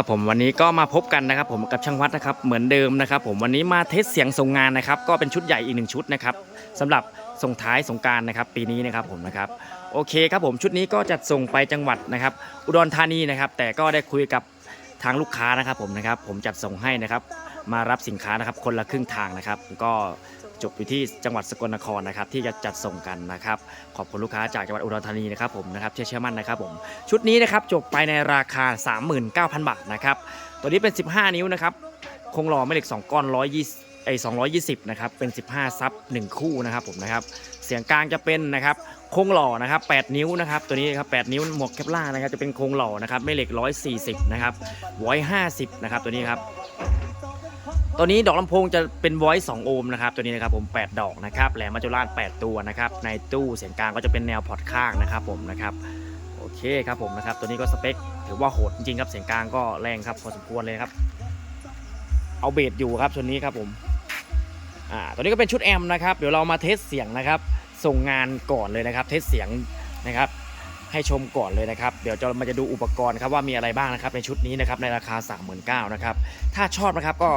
ครับผมวันนี้ก็มาพบกันนะครับผมกับช่างวัดนะครับเหมือนเดิมนะครับผมวันนี้มาเทสเสียงส่งงานนะครับก็เป็นชุดใหญ่อีกหนึ่งชุดนะครับสำหรับส่งท้ายสงการนะครับปีนี้นะครับผมนะครับโอเคครับผมชุดนี้ก็จะส่งไปจังหวัดนะครับอุดรธานีนะครับแต่ก็ได้คุยกับ ทางลูกค้านะครับผมนะครับ ผมจัดส่งให้นะครับ มารับสินค้านะครับ คนละครึ่งทางนะครับ ก็จบอยู่ที่จังหวัดสกลนครนะครับ ที่จะจัดส่งกันนะครับ ขอบคุณลูกค้าจากจังหวัดอุดรธานีนะครับผมนะครับเชื่อเชื่อมั่นนะครับผมชุดนี้นะครับจบไปในราคา 39,000 บาทนะครับตัวนี้เป็น 15 นิ้วนะครับคงหล่อแม่เหล็ก 2 ก้อน120 ไอ้220 นะครับ เป็น 15 ซับ 1 คู่นะครับผมนะครับ เสียงกลางจะเป็นนะครับโครงหล่อนะครับ 8 นิ้วนะครับ ตัวนี้ครับ 8 นิ้ว หมวกแคปล่านะครับ จะเป็นโครงหล่อนะครับแม่เหล็ก 140 นะครับไว้50 นะครับ ตัวนี้ครับ ตัวนี้ดอกลำโพงจะเป็น voice 2โอห์มนะครับ ตัวนี้นะครับผม 8 ดอกนะครับ แหลมมัจจุราช 8 ตัวนะครับ ในตู้เสียงกลางก็จะเป็นแนวพอร์ตข้างนะครับผมนะครับ โอเคครับผมนะครับ ตัวนี้ก็สเปคถือว่าโหดจริงๆครับ เสียงกลางก็แรงครับพอสมควรเลยครับ เอาเบสอยู่ครับชุดนี้ครับผม อ่าตัวนี้ก็เป็นชุดแอมนะครับ เดี๋ยวเรามาเทสเสียงนะครับ ส่งงานก่อนเลยนะครับ เทสเสียงนะครับ ให้ชมก่อนเลยนะครับ เดี๋ยวจะมาจะดูอุปกรณ์ครับว่ามีอะไรบ้างนะครับ ในชุดนี้นะครับในราคา 39,000นะครับ ถ้าชอบนะครับก็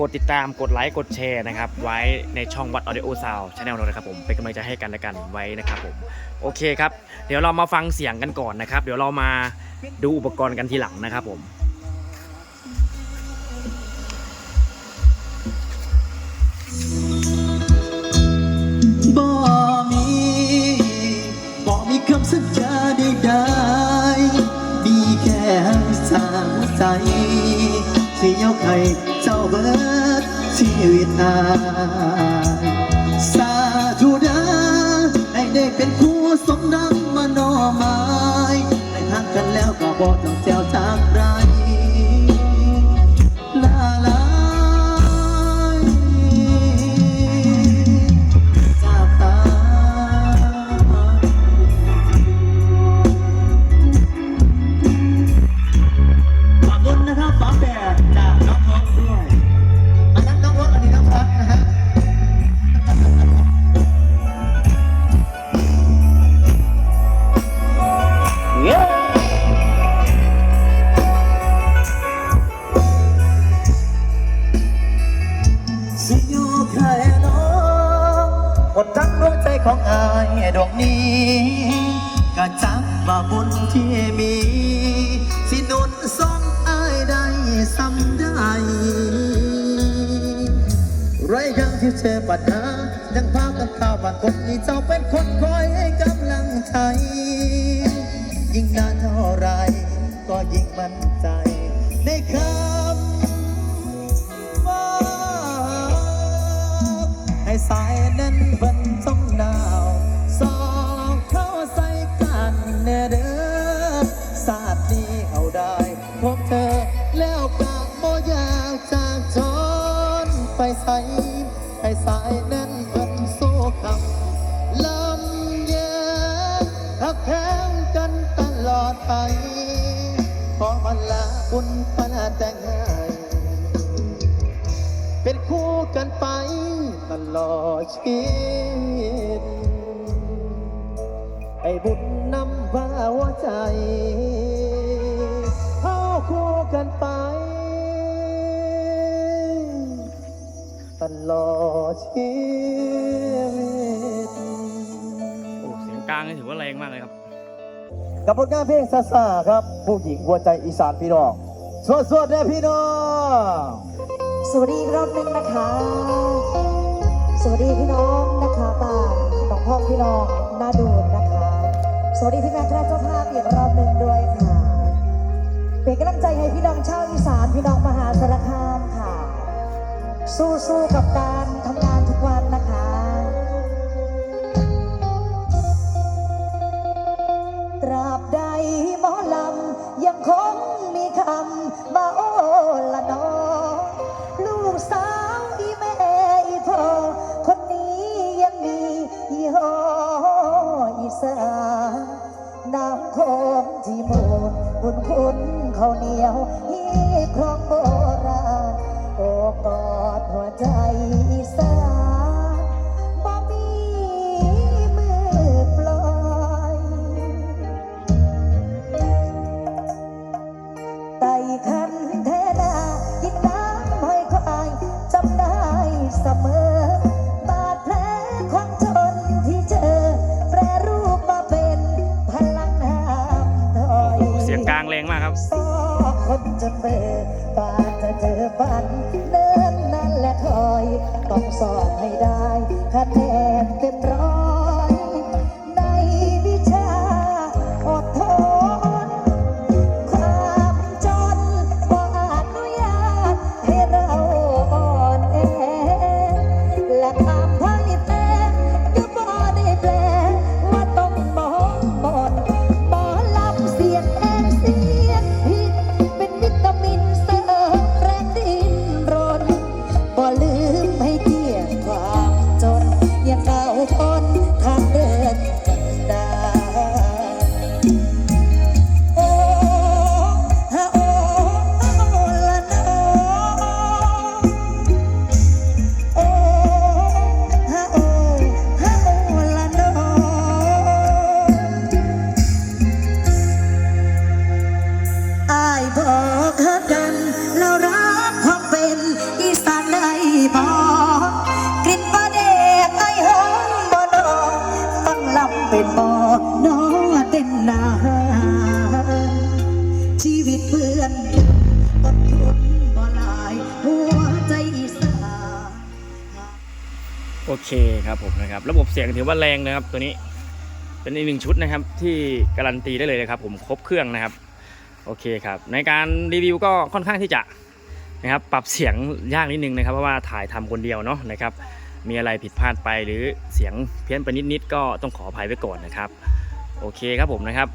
กดติดตามกดไลค์กดแชร์นะครับ ไว้ในช่องวัด Audio Sound Channel เรานะครับผมเป็นกำลังใจให้กันและกันไว้นะครับผมโอเคครับ เดี๋ยวเรามาฟังเสียงกันก่อนนะครับ เดี๋ยวเรามาดูอุปกรณ์กันทีหลังนะครับผม วิตอายสาธุดาให้ได้เป็นคู่สมดังมโนหมายได้ทางกันแล้วก็บ่ต้องเจ้า สองอายได้สำได้ ไรยังที่เจอปัญหายังพากันข้าวว่าคนนี้เจ้าเป็นคนคอยให้กำลังใจ ยิ่งนานเท่าไรก็ยิ่งมั่นใจในคำายนั้นเบิ่นสู้คำลำเย็นหักแพงกันตลอดไปขอมันละบุญพนาแต่งให้เป็นคู่กันไปตลอดชีวิตไอ้บุญนำพาหัวใจเข้าคู่กันไป ตลอดชีวิตโอ้เสียงกลางนี่ถือว่าแรงมากเลยครับ กับผลงานเพลงซาซาครับ ผู้หญิงหัวใจอีสานพี่น้อง สวดสวดๆเด้อพี่น้อง สวัสดีอีกรอบหนึงนะคะ สวัสดีพี่น้องนะคะบ้านน้องพ่อพี่น้องนาดูนนะคะ สวัสดีพี่แม่คณะเจ้าภาพอีกรอบหนึ่งด้วยค่ะ เป็นกำลังใจให้พี่น้องชาวอีสานพี่น้อง สู้ๆกับการทำงานทุกวันนะคะ ตราบใดหมอลำยังคงมีคำว่าโอ้ละนอลูกสาวอีแม่อีพ่อคนนี้ยังมียี่ห้ออีสานน้ำโคงที่มูลบุญคุณเขาวเหนียว สียงกลางแรงมากครับคนจะเบื่อบาดจะเจอฝันเดินนั่นและคอย ต้องสอบให้ได้คะแนนเต็มร้อย ป็นบ่นอเต้นนาชีวิตเพื่อนอดทนบ่หลายหัวใจอีสานโอเคครับผมนะครับ ระบบเสียงถือว่าแรงนะครับตัวนี้เป็นอีกหนึ่งชุดนะครับที่การันตีได้เลยนะครับ ผมครบเครื่องนะครับโอเคครับในการรีวิวก็ค่อนข้างที่จะนะครับปรับเสียงยากนิดนึงนะครับเพราะว่าถ่ายทำคนเดียวเนาะนะครับ มีอะไรผิดพลาดไปหรือเสียงเพี้ยนไปนิดๆก็ต้องขออภัยไว้ก่อนนะครับ โอเคครับผมนะครับ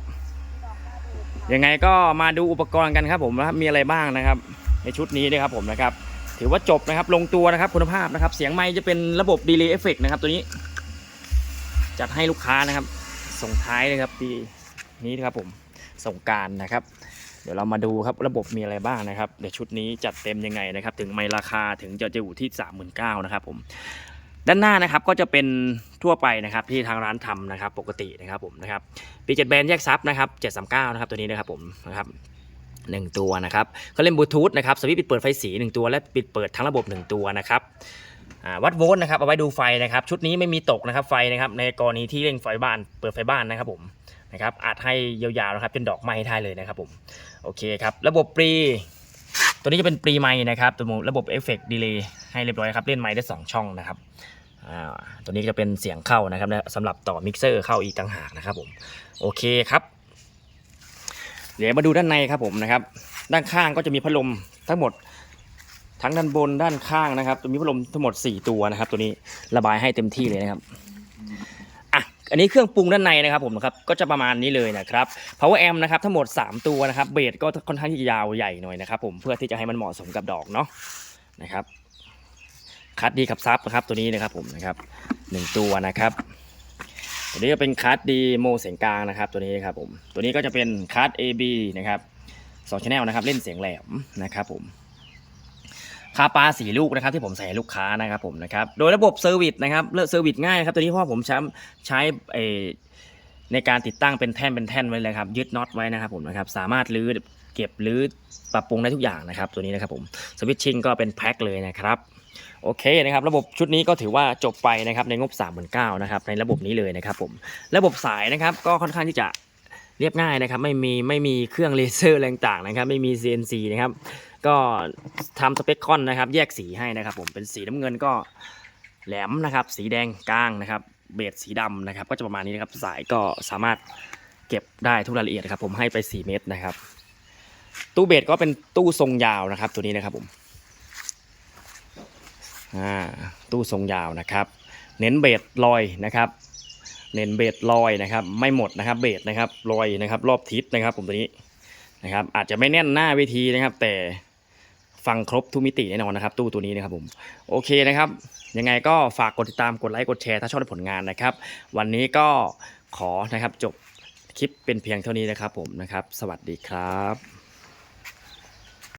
ยังไงก็มาดูอุปกรณ์กันครับผมว่ามีอะไรบ้างนะครับ ในชุดนี้นะครับผมนะครับ ถือว่าจบนะครับลงตัวนะครับคุณภาพนะครับ เสียงไมค์จะเป็นระบบดีเลย์เอฟเฟกนะครับตัวนี้ จัดให้ลูกค้านะครับ ส่งท้ายนะครับปีนี้นะครับผมส่งการนะครับเดี๋ยวเรามาดูครับระบบมีอะไรบ้างนะครับ เดี๋ยวชุดนี้จัดเต็มยังไงนะครับ ถึงไมค์ราคาถึงจะจะอยู่ที่ 39,000นะครับผม ด้านหน้านะครับก็จะเป็นทั่วไปนะครับที่ทางร้านทำนะครับ ปกตินะครับผมนะครับปีเจ็ดแบรนด์แยกซับนะครับ739นะครับตัวนี้นะครับผมนะครับหนึ่งตัวนะครับเขาเล่นบลูทูธนะครับสวิตช์ปิดเปิดไฟสีหนึ่งตัวและปิดเปิดทั้งระบบหนึ่งตัวนะครับวัดโวลต์นะครับเอาไว้ดูไฟนะครับ ชุดนี้ไม่มีตกนะครับไฟนะครับในกรณีที่เร่งไฟบ้านเปิดไฟบ้านนะครับผมนะครับอาจให้ยาวๆนะครับเป็นดอกไม้ได้เลยนะครับผมโอเคครับระบบปรี ตัวนี้จะเป็นปรีไมนะครับตัวระบบเอฟเฟกต์ดีเลย์ให้เรียบร้อยครับ เล่นไมได้สองช่องนะครับตัวนี้จะเป็นเสียงเข้านะครับสำหรับต่อมิกเซอร์เข้าอีกต่างหากนะครับผมโอเคครับ เดี๋ยวมาดูด้านในครับผมนะครับ ด้านข้างก็จะมีพัดลมทั้งหมดทั้งด้านบนด้านข้างนะครับจะมีพัดลมทั้งหมด 4 ตัวนะครับ ตัวนี้ระบายให้เต็มที่เลยนะครับ อันนี้เครื่องปรุงด้านในนะครับผมนะครับก็จะประมาณนี้เลยนะครับ power amp นะครับทั้งหมด 3 ตัวนะครับเบสก็ค่อนข้างที่จะยาวใหญ่หน่อยนะครับผมเพื่อที่จะให้มันเหมาะสมกับดอกเนาะนะครับคัดดีขับซับนะครับตัวนี้นะครับผมนะครับหนึ่งตัวนะครับตัวนี้ก็เป็นคัสดีโมเสียงกลางนะครับตัวนี้ครับผมตัวนี้ก็จะเป็นคัส AB นะครับสองชแนลนะครับเล่นเสียงแหลมนะครับผม คาปาสีลูกนะครับที่ผมใส่ลูกค้านะครับผมนะครับโดยระบบเซอร์วิสนะครับเลือกเซอร์วิสง่ายนะครับตัวนี้เพราะว่าผมใช้ใช้เอ่อในการติดตั้งเป็นแท่นเป็นแท่นไว้เลยครับยึดน็อตไว้นะครับผมนะครับสามารถรื้อเก็บหรือปรับปรุงได้ทุกอย่างนะครับ ตัวนี้นะครับผมสวิตชิ่งก็เป็นแพ็คเลยนะครับโอเคนะครับระบบชุดนี้ก็ถือว่าจบไปนะครับในงบ 3 9 0 0 0นะครับในระบบนี้เลยนะครับผมระบบสายนะครับก็ค่อนข้างที่จะเรียบง่ายนะครับไม่มีไม่มีเครื่องเลเซอร์อะไรต่างนะครับ ไม่มี CNC นะครับ ก็ทำสเปคคอนนะครับแยกสีให้นะครับ ผมเป็นสีน้ำเงินก็แหลมนะครับ สีแดงกลางนะครับ เบสสีดำนะครับ ก็จะประมาณนี้นะครับ สายก็สามารถเก็บได้ทุกรายละเอียดนะครับ ผมให้ไป 4 เมตรนะครับ ตู้เบสก็เป็นตู้ทรงยาวนะครับ ตัวนี้นะครับผมตู้ทรงยาวนะครับ เน้นเบสลอยนะครับเน้นเบสลอยนะครับ ไม่หมดนะครับเบสนะครับลอยนะครับ รอบทิศนะครับ ผมตัวนี้นะครับ อาจจะไม่แน่นหน้าเวทีนะครับ แต่ ฟังครบทุกมิติแน่นอนนะครับ ตู้ตัวนี้นะครับผมโอเคนะครับ ยังไงก็ฝากกดติดตามกดไลค์กดแชร์ถ้าชอบผลงานนะครับ วันนี้ก็ขอนะครับจบคลิปเป็นเพียงเท่านี้นะครับผมนะครับ สวัสดีครับ